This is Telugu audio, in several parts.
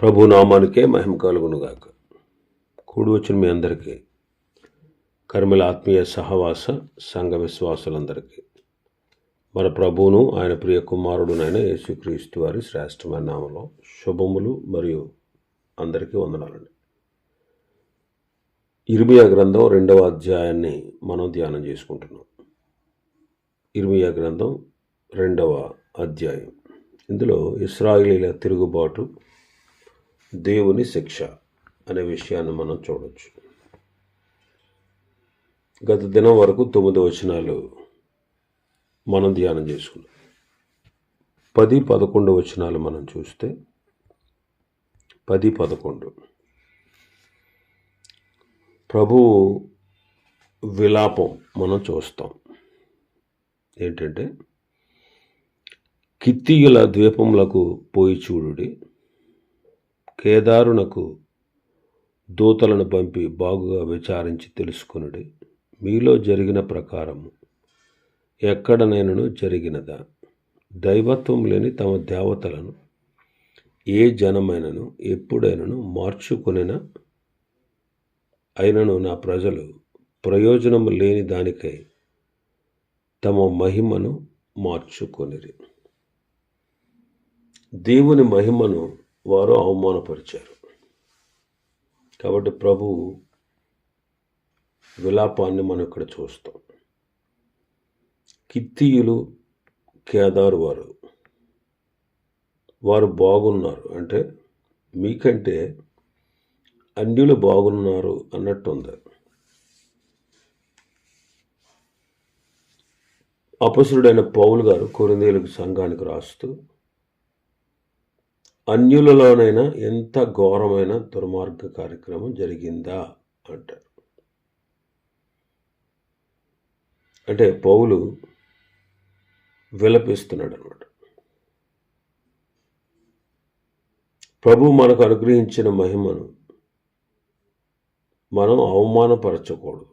ప్రభు నామానికే మహిమ కలుగునుగాక. కూడి వచ్చిన మీ అందరికీ కర్మల ఆత్మీయ సహవాస సంఘ విశ్వాసులందరికీ మన ప్రభువును ఆయన ప్రియ కుమారుడునైన యేసుక్రీస్తు వారి శ్రేష్టమైన నామంలో శుభములు మరియు అందరికీ వందనాలండి. ఇర్మియా గ్రంథం రెండవ అధ్యాయాన్ని మనం ధ్యానం చేసుకుంటున్నాం. ఇర్మియా గ్రంథం రెండవ అధ్యాయం. ఇందులో ఇస్రాయిలీల తిరుగుబాటు దేవుని శిక్ష అనే విషయాన్ని మనం చూడొచ్చు. గత దినం వరకు తొమ్మిది వచనాలు మనం ధ్యానం చేసుకున్నాం. పది పదకొండు వచనాలు మనం చూస్తే పది పదకొండు. ప్రభువు విలాపం మనం చూస్తాం. ఏంటంటే కిత్తియుల ద్వీపములకు పోయి చూడుడి. కేదారునకు దూతలను పంపి బాగుగా విచారించి తెలుసుకునుడి. మీలో జరిగిన ప్రకారము ఎక్కడనైనను జరిగినదా? దైవత్వం లేని తమ దేవతలను ఏ జనమైనను ఎప్పుడైనను మార్చుకునిన అయినను నా ప్రజలు ప్రయోజనము లేని దానికై తమ మహిమను మార్చుకొనిరి. దేవుని మహిమను వారు అవమానపరిచారు. కాబట్టి ప్రభు విలాపాన్ని మనం ఇక్కడ చూస్తాం. కిత్తీయులు కేదారు వారు. వారు బాగున్నారు. అంటే మీకంటే అన్యులు బాగున్నారు అన్నట్టు ఉంది అపసురుడైన పౌలు గారు కొరిందేలకు సంఘానికి రాస్తూ అన్యులలోనైనా ఎంత ఘోరమైన దుర్మార్గ కార్యక్రమం జరిగిందా? అంటారు అంటే పౌలు విలపిస్తున్నాడు అనమాట ప్రభు మనకు అనుగ్రహించిన మహిమను మనం అవమానపరచకూడదు.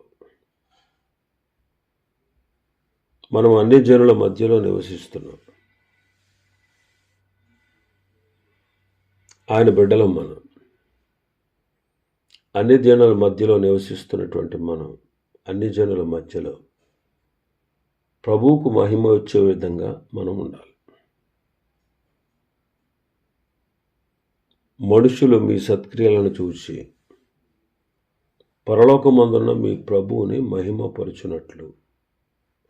మనం అన్ని జనుల మధ్యలో నివసిస్తున్నాం. ఆయన బిడ్డలం మనం. అన్ని జనుల మధ్యలో నివసిస్తున్నటువంటి మనం అన్ని జనుల మధ్యలో ప్రభువుకు మహిమ వచ్చే విధంగా మనం ఉండాలి. మనుషులు మీ సత్క్రియలను చూసి పరలోకమందున్న మీ ప్రభువుని మహిమపరుచున్నట్లు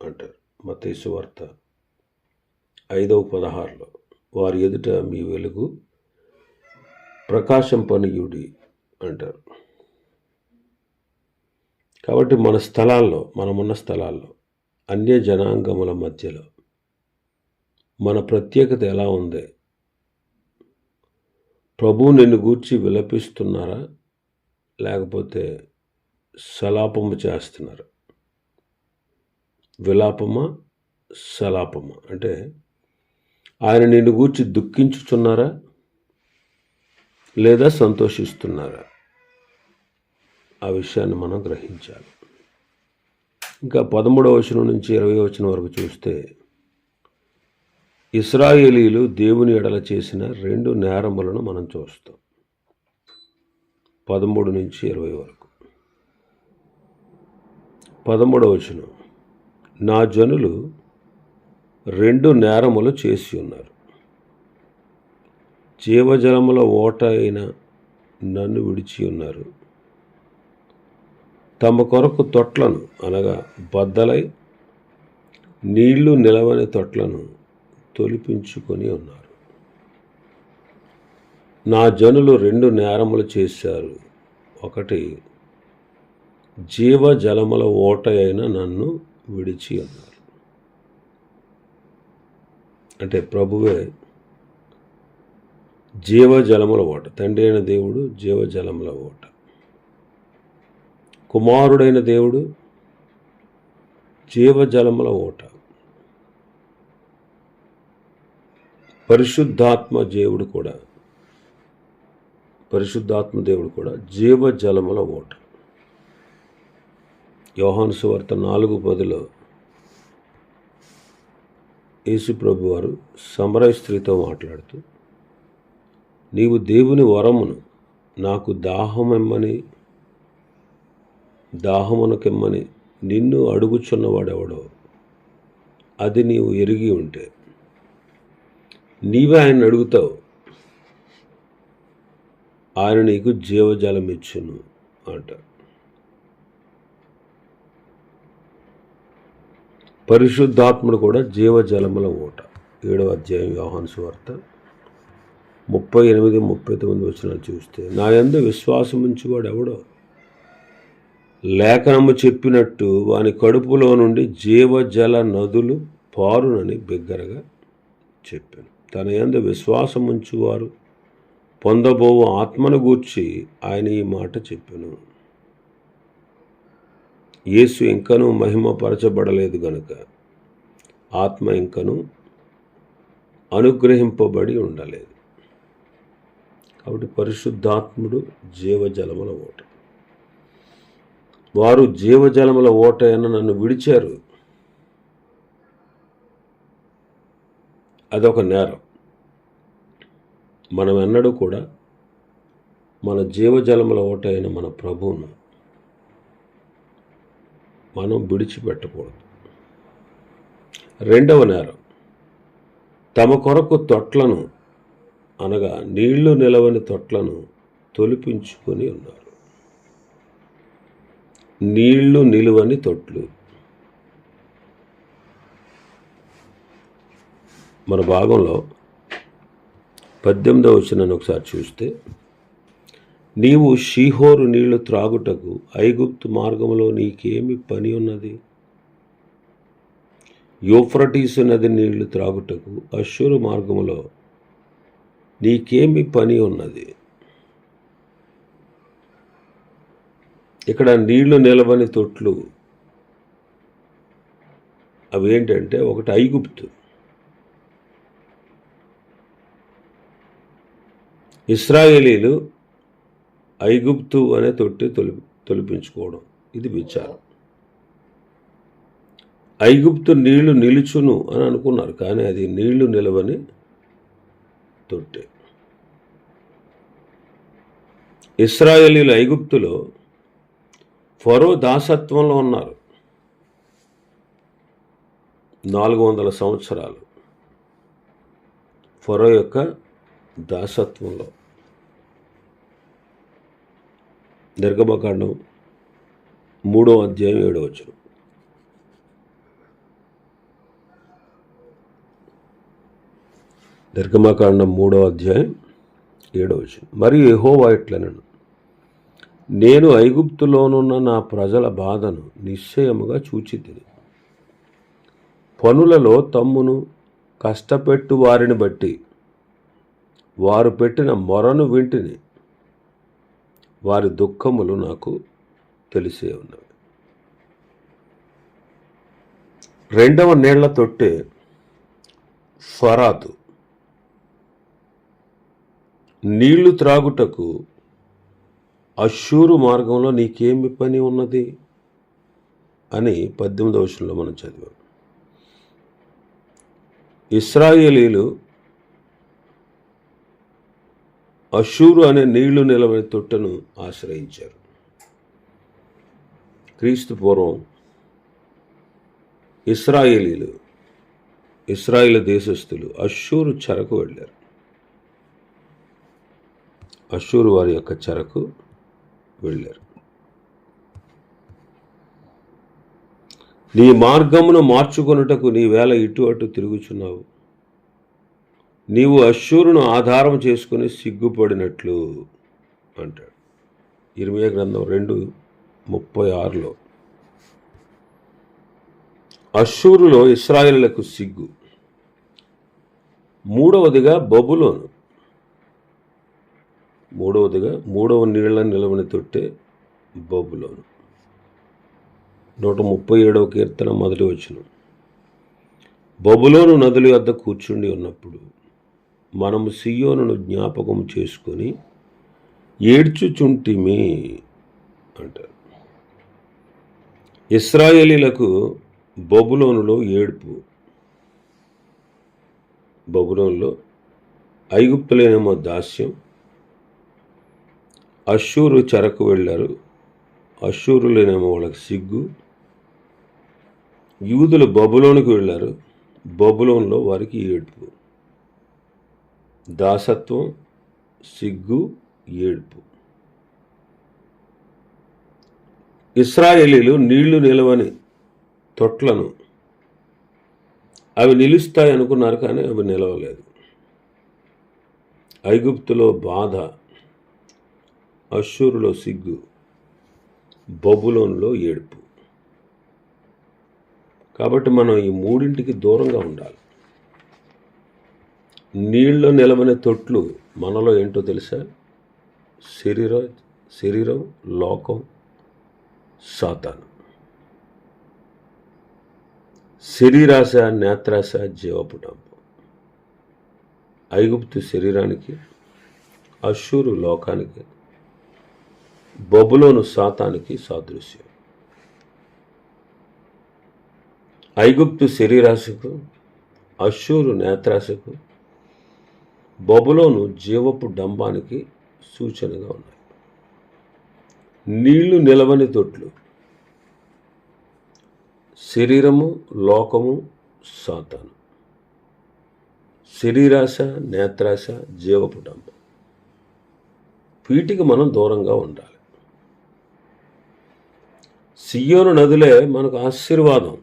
అంటారు. మతేసు వార్త ఐదవ పదహారులో వారి ఎదుట మీ వెలుగు ప్రకాశంపనియుడి అంటారు. కాబట్టి మన స్థలాల్లో మనమున్న స్థలాల్లో అన్య జనాంగముల మధ్యలో మన ప్రత్యేకత ఎలా ఉంది? ప్రభు నిన్ను గూర్చి విలపిస్తున్నారా? లేకపోతే సలాపము చేస్తున్నారు? విలాపమా? సలాపమా? అంటే ఆయన నిన్ను గూర్చి దుఃఖించుచున్నారా? లేదా సంతోషిస్తున్నారా? ఆ విషయాన్ని మనం గ్రహించాలి. ఇంకా పదమూడవ వచనం నుంచి ఇరవై వచనం వరకు చూస్తే ఇస్రాయేలీలు దేవుని ఎడల చేసిన రెండు నేరములను మనం చూస్తాం. పదమూడు నుంచి ఇరవై వరకు. పదమూడవ వచనం నా జనులు రెండు నేరములు చేసి ఉన్నారు. జీవజలముల ఓట అయిన నన్ను విడిచి ఉన్నారు. తమ కొరకు తొట్లను అనగా బద్దలై నీళ్ళు నిలవని తొట్లను తొలిపించుకొని ఉన్నారు. నా జనులు రెండు నేరములు చేశారు. ఒకటి జీవజలముల ఓట అయిన నన్ను విడిచి ఉన్నారు. అంటే ప్రభువే జీవజలముల ఓట. తండ్రి అయిన దేవుడు జీవజలముల ఓట. కుమారుడైన దేవుడు జీవజలముల ఓట. పరిశుద్ధాత్మ దేవుడు కూడా పరిశుద్ధాత్మ దేవుడు కూడా జీవజలముల ఓట. యోహాను సువార్త నాలుగు పదిలో యేసు ప్రభు వారు సమరయ స్త్రీతో మాట్లాడుతూ నీవు దేవుని వరమును నాకు దాహమెమ్మని దాహమునకెమ్మని నిన్ను అడుగుచున్నవాడెవడో? అది నీవు ఎరిగి ఉంటే. నీవే ఆయన అడుగుతావు. ఆయన నీకు జీవజలం ఇచ్చును అంట. పరిశుద్ధాత్ముడు కూడా జీవజలముల ఓట ఏడవ అధ్యాయం యోహాను సువార్త. ముప్పై ఎనిమిది ముప్పై తొమ్మిది వచ్చిన చూస్తే నా ఎందు విశ్వాసం ఉంచువాడు ఎవడో? లేఖనము చెప్పినట్టు వాని కడుపులో నుండి జీవజల నదులు పారునని బిగ్గరగా చెప్పాను. తన ఎందు విశ్వాసం ఉంచువారు పొందబోవు ఆత్మను గూర్చి ఆయన ఈ మాట చెప్పాను. యేసు ఇంకనూ మహిమపరచబడలేదు గనుక ఆత్మ ఇంకను అనుగ్రహింపబడి ఉండలేదు. కాబట్టి పరిశుద్ధాత్ముడు జీవజలముల ఓట. వారు జీవజలముల ఓట అని నన్ను విడిచారు. అదొక నేరం. మనం ఎన్నడూ కూడా మన జీవజలముల ఓట అయిన మన ప్రభువును మనం విడిచిపెట్టకూడదు. రెండవ నేరం తమ కొరకు తొట్లను అనగా నీళ్ళు నిలవని తొట్లను తొలిపించుకొని ఉన్నారు. నీళ్ళు నిలువని తొట్లు. మన భాగంలో పద్దెనిమిదవ వచ్చిన ఒకసారి చూస్తే నీవు షీహోరు నీళ్ళు త్రాగుటకు ఐగుప్తు మార్గంలో నీకేమి పని ఉన్నది? యూఫ్రటీసు నది నీళ్ళు త్రాగుటకు అశ్షూరు మార్గంలో నీకేమి పని ఉన్నది? ఇక్కడ నీళ్ళు నిలవని తొట్లు అవేంటంటే ఒకటి ఐగుప్తు. ఇస్రాయేలీలు ఐగుప్తు అనే తొట్టి తొలి తొలిపించుకోవడం. ఇది విచారం. ఐగుప్తు నీళ్ళు నిలుచును అని అనుకున్నారు కానీ అది నీళ్ళు నిలవని తొట్టె ఇస్రాయేలీలు ఐగుప్తులో ఫరో దాసత్వంలో ఉన్నారు. నాలుగు వందల సంవత్సరాలు ఫరో యొక్క దాసత్వంలో. నిర్గమకాండం మూడో అధ్యాయం ఏడవచ్చు నిర్గమకాండం మూడో అధ్యాయం ఏడో వచ్చిన మరియు ఎహోవా ఇట్లనను నేను ఐగుప్తులోనున్న నా ప్రజల బాధను నిశ్చయముగా చూచితిని. పనులలో తమ్మును కష్టపెట్టు వారిని బట్టి వారు పెట్టిన మొరను వింటిని. వారి దుఃఖములు నాకు తెలిసే ఉన్నవి. రెండవ నీళ్ళ తొట్టే ఫరాతు నీళ్ళు త్రాగుటకు అశ్షూరు మార్గంలో నీకేమి పని ఉన్నది? అని పద్దెనిమిదవ వర్షంలో మనం చదివాం. ఇస్రాయేలీలు అషూరు అనే నీళ్ళు నిలవని తొట్టను ఆశ్రయించారు. క్రీస్తు పూర్వం ఇస్రాయేలీలు ఇస్రాయేల్ దేశస్థులు అషూరు చెరకు వెళ్ళారు. అషూరు వారి యొక్క చెరకు వెళ్ళారు. నీ మార్గమును మార్చుకొనుటకు నీ వేళ ఇటు అటు తిరుగుచున్నావు. నీవు అశూరును ఆధారం చేసుకుని సిగ్గుపడినట్లు అంటాడు. ఇరవై గ్రంథం రెండు ముప్పై ఆరులో. అశూరులో ఇస్రాయిలకు సిగ్గు. మూడవదిగా బబులోను. మూడవదిగా మూడవ నీళ్ళ నిలవని తొట్టే బబులోను. నూట ముప్పై ఏడవ కీర్తన మొదటి వచ్చిన బబులోను నదుల వద్ద కూర్చుండి ఉన్నప్పుడు మనము సియోనును జ్ఞాపకం చేసుకొని ఏడ్చుచుంటిమి అంటారు. ఇస్రాయేలీలకు బబులోనులో ఏడుపు. బబులోనులో ఐగుప్తులేనేమో దాస్యం అశ్షూరు చెరకు వెళ్ళారు. అశ్షూరులోనేమో వాళ్ళకి సిగ్గు. యూదులు బబులోనికి వెళ్ళారు. బబులోన్లో వారికి ఏడుపు. దాసత్వం సిగ్గు ఏడుపు. ఇస్రాయేలీలు నీళ్ళు నిలవని తొట్లను అవి నిలుస్తాయి అనుకున్నారు కానీ అవి నిలవలేదు. ఐగుప్తులో బాధ అషూరులో సిగ్గు బబులోన్లో ఏడుపు. కాబట్టి మనం ఈ మూడింటికి దూరంగా ఉండాలి. నీళ్ళలో నిలవనే తొట్లు మనలో ఏంటో తెలుసా? శరీరం శరీరం లోకం సాతాను. శరీరాశ నేత్రాశ జీవపుటంపు ఐగుప్తు శరీరానికి అశ్షూరు లోకానికి బొబులోను సాతానికి సాదృశ్యం. ఐగుప్తు శరీరాశకు అశూరు నేత్రాశకు బొబులోను జీవపు డంబానికి సూచనగా ఉన్నాయి. నీళ్ళు నిలవని తొట్లు శరీరము లోకము సాతాను. శరీరాశ నేత్రాశ జీవపు డంబం. వీటికి మనం దూరంగా ఉండాలి. సియోను నదులే మనకు ఆశీర్వాదం.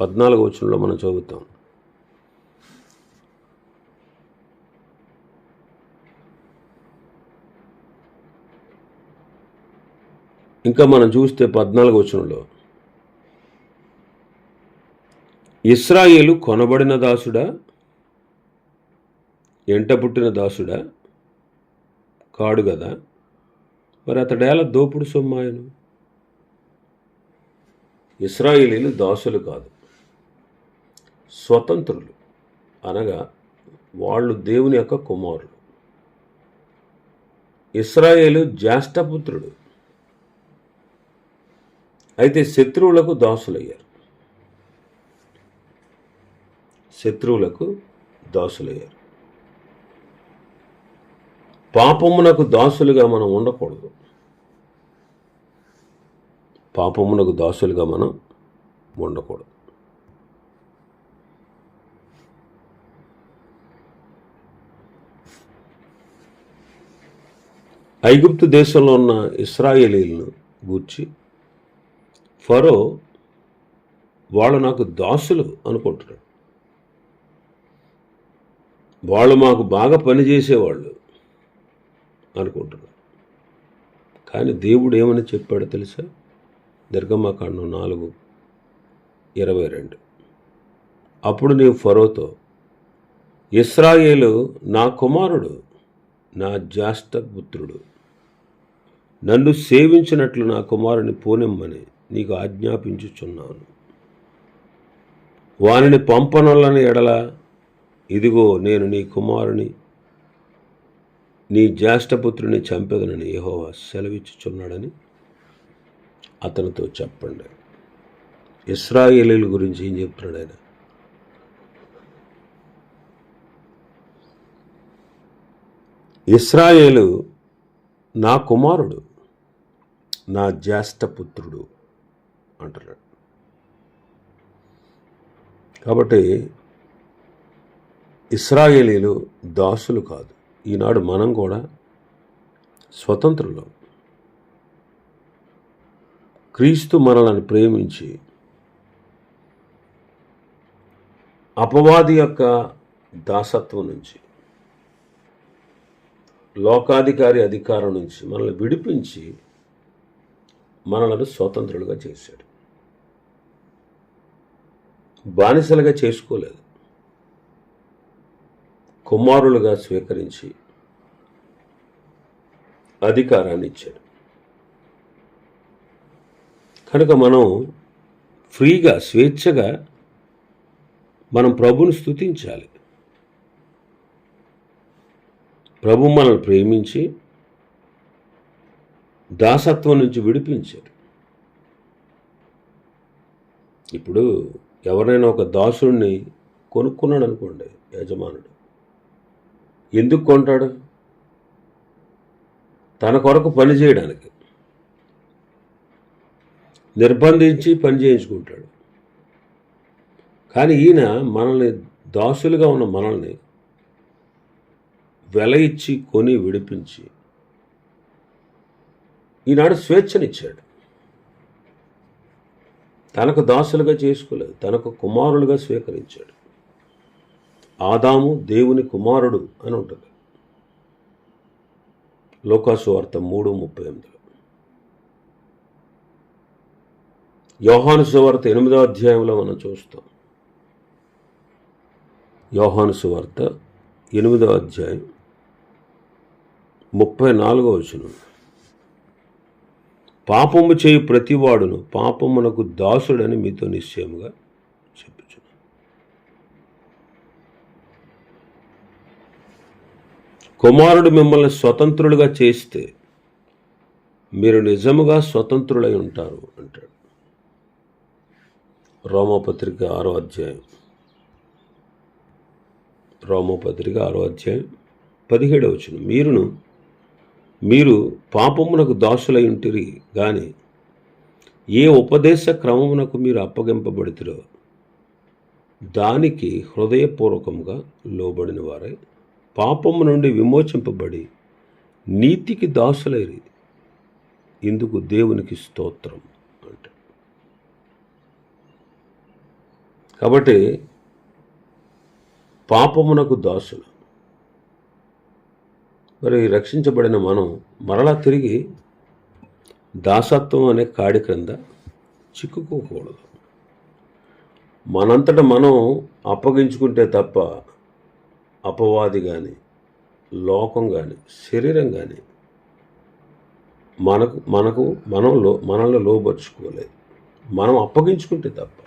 పద్నాలుగు వచనంలో మనం చదువుతాం. ఇంకా మనం చూస్తే పద్నాలుగు వచనంలో ఇస్రాయేలు కొనబడిన దాసుడా ఎంట పుట్టిన దాసుడా? కాడు కదా. మరి అతడేలా దోపుడు సొమ్మాయను? ఇస్రాయిలీలు దాసులు కాదు. స్వతంత్రులు. అనగా వాళ్ళు దేవుని యొక్క కుమారులు. ఇస్రాయేలు జ్యేష్ఠపుత్రుడు అయితే శత్రువులకు దాసులయ్యారు. శత్రువులకు దాసులయ్యారు. పాపమునకు దాసులుగా మనం ఉండకూడదు. పాపమునకు దాసులుగా మనం ఉండకూడదు. ఐగుప్తు దేశంలో ఉన్న ఇస్రాయేలీలను గూర్చి ఫరో వాళ్ళు నాకు దాసులు అనుకుంటున్నాడు. వాళ్ళు మాకు బాగా పనిచేసేవాళ్ళు అనుకుంటున్నారు కానీ దేవుడు ఏమని చెప్పాడో తెలుసా? నిర్గమకాండం నాలుగు ఇరవై రెండు. అప్పుడు నీవు ఫరోతో ఇస్రాయేలు నా కుమారుడు నా జ్యేష్ఠపుత్రుడు నన్ను సేవించినట్లు నా కుమారుని పోనిమ్మని నీకు ఆజ్ఞాపించుచున్నాను. వానిని పంపనొల్లని ఎడల ఇదిగో నేను నీ కుమారుని నీ జ్యేష్ఠపుత్రుని చంపెదనని యహోవా సెలవిచ్చుచున్నాడని అతనితో చెప్పండి. ఇస్రాయేలీల గురించి ఏం చెప్తున్నాడు ఆయన? ఇస్రాయేలు నా కుమారుడు నా జ్యేష్ఠపుత్రుడు అంటున్నాడు. కాబట్టి ఇస్రాయేలీలు దాసులు కాదు. ఈనాడు మనం కూడా స్వతంత్రులం క్రీస్తు మనలను ప్రేమించి అపవాది యొక్క దాసత్వం నుంచి లోకాధికారి అధికారం నుంచి మనల్ని విడిపించి మనలను స్వతంత్రులుగా చేశాడు. బానిసలుగా చేసుకోలేదు. కుమారులుగా స్వీకరించి అధికారాన్ని ఇచ్చాడు. కనుక మనం ఫ్రీగా స్వేచ్ఛగా మనం ప్రభుని స్తుతించాలి. ప్రభు మనల్ని ప్రేమించి దాసత్వం నుంచి విడిపించారు ఇప్పుడు ఎవరైనా ఒక దాసుడిని కొనుక్కున్నాడు అనుకోండి యజమానుడు. ఎందుకు కొంటాడు? తన కొరకు పని చేయడానికి. నిర్బంధించి పని చేయించుకుంటాడు. కానీ ఈయన మనల్ని దాసులుగా ఉన్న మనల్ని వెల ఇచ్చి కొని విడిపించి ఈనాడు స్వేచ్ఛనిచ్చాడు. తనకు దాసులుగా చేసుకోలేదు తనకు కుమారులుగా స్వీకరించాడు. ఆదాము దేవుని కుమారుడు అని ఉంటుంది. లోకాసు వార్త మూడు ముప్పై ఎనిమిది. యోహాను సువార్త ఎనిమిదో అధ్యాయంలో మనం చూస్తాం. యోహాను సువార్త ఎనిమిదో అధ్యాయం ముప్పై నాలుగో వచనం. పాపము చేయు ప్రతివాడును పాపమునకు దాసుడని మీతో నిశ్చయముగా చెప్పుచున్నాను. కుమారుడు మిమ్మల్ని స్వతంత్రులుగా చేస్తే మీరు నిజముగా స్వతంత్రులై ఉంటారు అంటాడు. రోమపత్రిక ఆరో అధ్యాయం. రోమపత్రిక ఆరో అధ్యాయం పదిహేడవ వచ్చిన మీరును మీరు పాపమునకు దాసులై ఉంటిరి కానీ ఏ ఉపదేశ క్రమమునకు మీరు అప్పగింపబడితిరో దానికి హృదయపూర్వకంగా లోబడిన వారై పాపము నుండి విమోచింపబడి నీతికి దాసులైరి. ఇందుకు దేవునికి స్తోత్రం అంటే కాబట్టి పాపమునకు దాసులు. మరి రక్షించబడిన మనం మరలా తిరిగి దాసత్వం అనే కాడి క్రింద చిక్కుకోకూడదు. మనంతట మనం అప్పగించుకుంటే తప్ప అపవాది కానీ లోకం కానీ శరీరం కానీ మనకు మనకు మనంలో మనల్ని లోపరుచుకోలేదు మనం అప్పగించుకుంటే తప్ప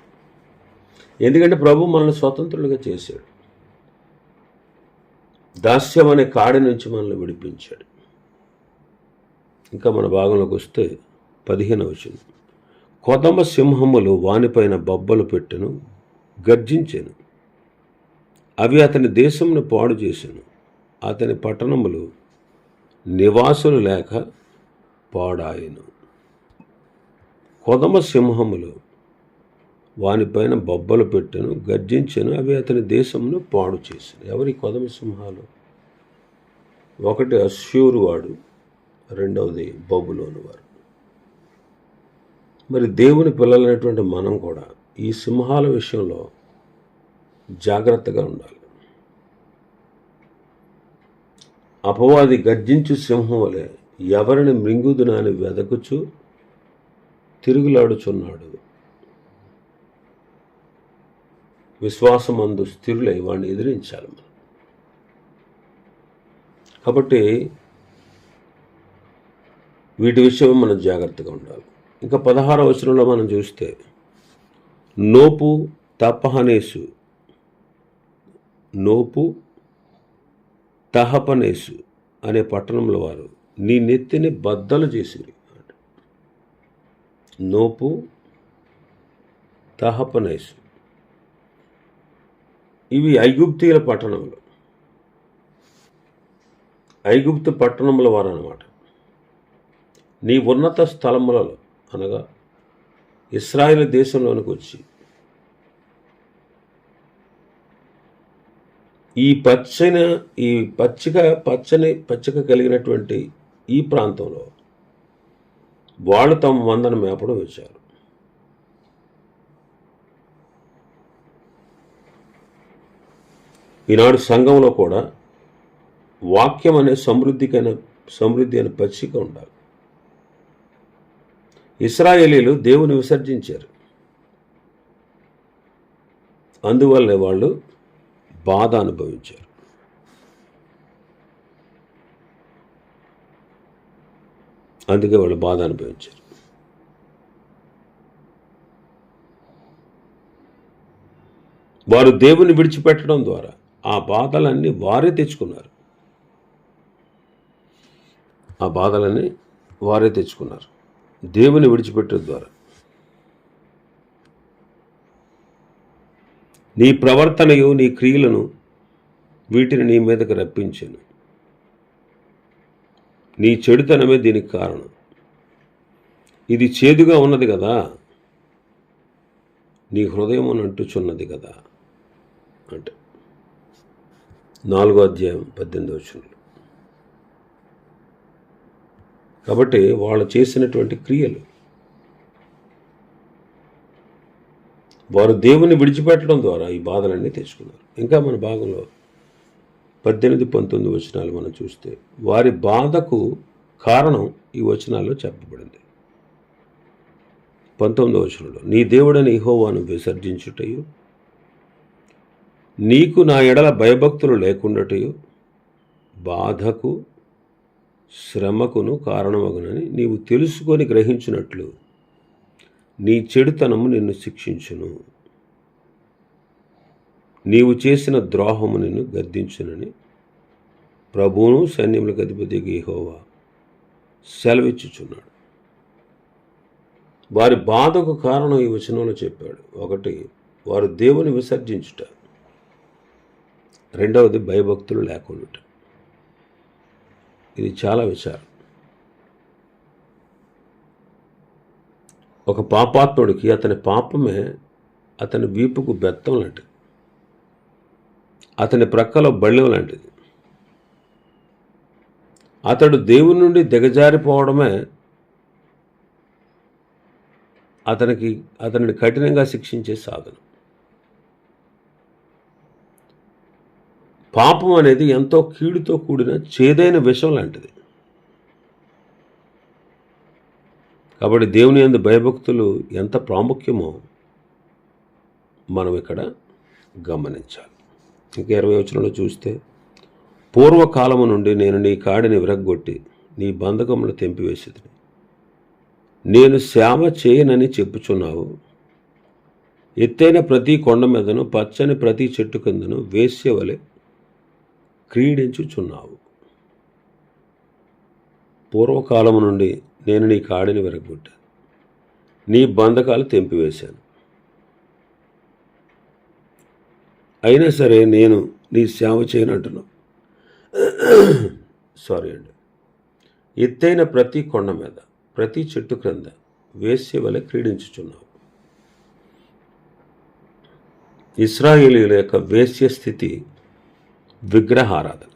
ఎందుకంటే ప్రభు మనల్ని స్వతంత్రులుగా చేశాడు. దాస్యం అనే కాడి నుంచి మనల్ని విడిపించాడు. ఇంకా మన భాగంలోకి వస్తే పదిహేను వచ్చింది కొదమ సింహములు వానిపైన బొబ్బలు పెట్టెను గర్జించాను. అవి అతని దేశమును పాడు చేశాను అతని పట్టణములు నివాసులు లేక పాడాయను. కొదమ సింహములు వానిపైన బొబ్బలు పెట్టెను గర్జించెను అవి అతని దేశమును పాడు చేశాను ఎవరి కొదమ సింహాలు? ఒకటి అశ్యూరు వాడు రెండవది బొబ్బులోని వారు. మరి దేవుని పిల్లలైనటువంటి మనం కూడా ఈ సింహాల విషయంలో జాగ్రత్తగా ఉండాలి. అపవాది గర్జించు సింహం వలె ఎవరిని మృంగుదునని వెదకుచు తిరుగులాడుచున్నాడు విశ్వాసమందు స్థిరులై వాడిని ఎదిరించాలి మనం. కాబట్టి వీటి విషయం మనం జాగ్రత్తగా ఉండాలి. ఇంకా పదహార వచనంలో మనం చూస్తే నోపు తపహనేసు నోపు తహపనేసు అనే పట్టణంలో వారు నీ నెత్తిని బద్దలు చేసిరి. Noph Tahpanhes. ఇవి ఐగుప్తీయుల పట్టణములు. ఐగుప్తు పట్టణముల వారు అనమాట నీ ఉన్నత స్థలములలో అనగా ఇస్రాయేల్ దేశంలోనికి వచ్చి ఈ పచ్చని ఈ పచ్చిక పచ్చని పచ్చిక కలిగినటువంటి ఈ ప్రాంతంలో వాళ్ళు తమ మందను మేపడం వచ్చారు ఈనాడు సంఘంలో కూడా వాక్యం అనే సమృద్ధికైన సమృద్ధి అనే పచ్చిక ఉండాలి. ఇస్రాయేలీలు దేవుని విసర్జించారు. అందువల్లే వాళ్ళు బాధ అనుభవించారు. అందుకే వాళ్ళు బాధ అనుభవించారు. వారు దేవుని విడిచిపెట్టడం ద్వారా ఆ బాధలన్నీ వారే తెచ్చుకున్నారు. ఆ బాధలన్నీ వారే తెచ్చుకున్నారు. దేవుని విడిచిపెట్టడం ద్వారా. నీ ప్రవర్తనయు నీ క్రియలను వీటిని నీ మీదకి రప్పించాను. నీ చెడుతనమే దీనికి కారణం. ఇది చేదుగా ఉన్నది కదా. నీ హృదయం అని అంటుచున్నది కదా. అంటే నాలుగో అధ్యాయం పద్దెనిమిది వచ్చినట్లు కాబట్టి వాళ్ళు చేసినటువంటి క్రియలు వారు దేవుని విడిచిపెట్టడం ద్వారా ఈ బాధలన్నీ తెచ్చుకున్నారు. ఇంకా మన భాగంలో పద్దెనిమిది పంతొమ్మిది వచనాలు మనం చూస్తే వారి బాధకు కారణం ఈ వచనాల్లో చెప్పబడింది. పంతొమ్మిదో వచనంలో నీ దేవుడని ఇహోవాను విసర్జించుటయు నీకు నా ఎడల భయభక్తులు లేకుండాటయు బాధకు శ్రమకును కారణమగునని నీవు తెలుసుకొని గ్రహించినట్లు నీ చెడుతనము నిన్ను శిక్షించును. నీవు చేసిన ద్రోహము నిన్ను గద్దించునని ప్రభువును సైన్యములకు అధిపతి గీహోవా సెలవిచ్చుచున్నాడు. వారి బాధకు కారణం ఈ వచనంలో చెప్పాడు. ఒకటి వారు దేవుని విసర్జించుట. రెండవది భయభక్తులు లేకుండా ఇది చాలా విచారం. ఒక పాపాత్ముడికి అతని పాపమే అతని వీపుకు బెత్తం లాంటిది. అతని ప్రక్కలో బళ్ళెం లాంటిది. అతడు దేవుని నుండి దిగజారిపోవడమే అతనికి అతనిని కఠినంగా శిక్షించే సాధనం. పాపం అనేది ఎంతో కీడుతో కూడిన చేదైన విషం లాంటిది. కాబట్టి దేవుని అందు భయభక్తులు ఎంత ప్రాముఖ్యమో మనం ఇక్కడ గమనించాలి. ఇంకా ఇరవై వచనంలో చూస్తే పూర్వకాలము నుండి నేను నీ కాడిని విరగ్గొట్టి నీ బంధకములు తెంపివేసేది నేను సేవ చేయనని చెప్పుచున్నావు. ఎత్తైన ప్రతి కొండ మీదను పచ్చని ప్రతి చెట్టు కిందను వేసేవలే క్రీడించుచున్నావు. పూర్వకాలము నుండి నేను నీ కాడిని విరగొట్టాను నీ బంధకాలు తెంపివేశాను. అయినా సరే నేను నీ సేవ చేయనంటున్నా సారీ అండి. ఎత్తైన ప్రతి కొండ మీద ప్రతి చెట్టు క్రింద వేశ్య వలె క్రీడించుచున్నావు. ఇస్రాయేలీల యొక్క వేశ్య స్థితి విగ్రహారాధన.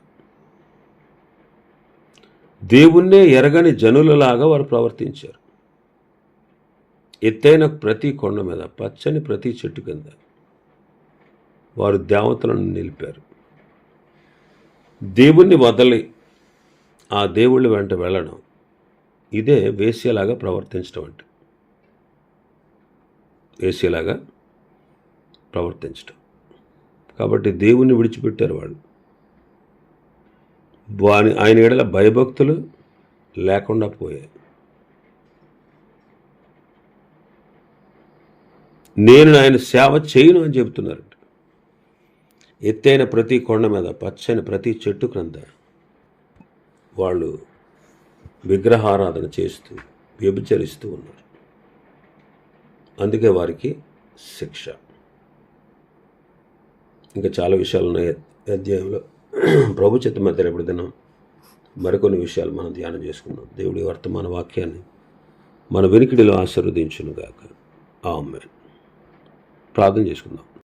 దేవుణ్ణే ఎరగని జనులలాగా వారు ప్రవర్తించారు. ఎత్తైన ప్రతి కొండ మీద పచ్చని ప్రతి చెట్టు కింద వారు దేవతలను నిలిపారు. దేవుణ్ణి వదలి ఆ దేవుళ్ళ వెంట వెళ్ళడం ఇదే వేసేలాగా ప్రవర్తించడం అంటే. వేసేలాగా ప్రవర్తించడం. కాబట్టి దేవుణ్ణి విడిచిపెట్టారు వాళ్ళు. వాని ఆయన ఎడల భయభక్తులు లేకుండా పోయాయి. నేను ఆయన సేవ చేయను అని చెబుతున్నారు ఎత్తైన ప్రతి కొండ మీద పచ్చని ప్రతి చెట్టు క్రింద వాళ్ళు విగ్రహారాధన చేస్తూ వ్యభిచరిస్తూ ఉన్నారు. అందుకే వారికి శిక్ష. ఇంకా చాలా విషయాలు ఉన్నాయి అధ్యాయంలో. ప్రభు చిత్త మధ్య రేపటి మరికొన్ని విషయాలు మనం ధ్యానం చేసుకుందాం. దేవుడి వర్తమాన వాక్యాన్ని మన వెనికిడిలో ఆశీర్వదించును గాక ఆమె ప్రార్థన చేసుకుందాం.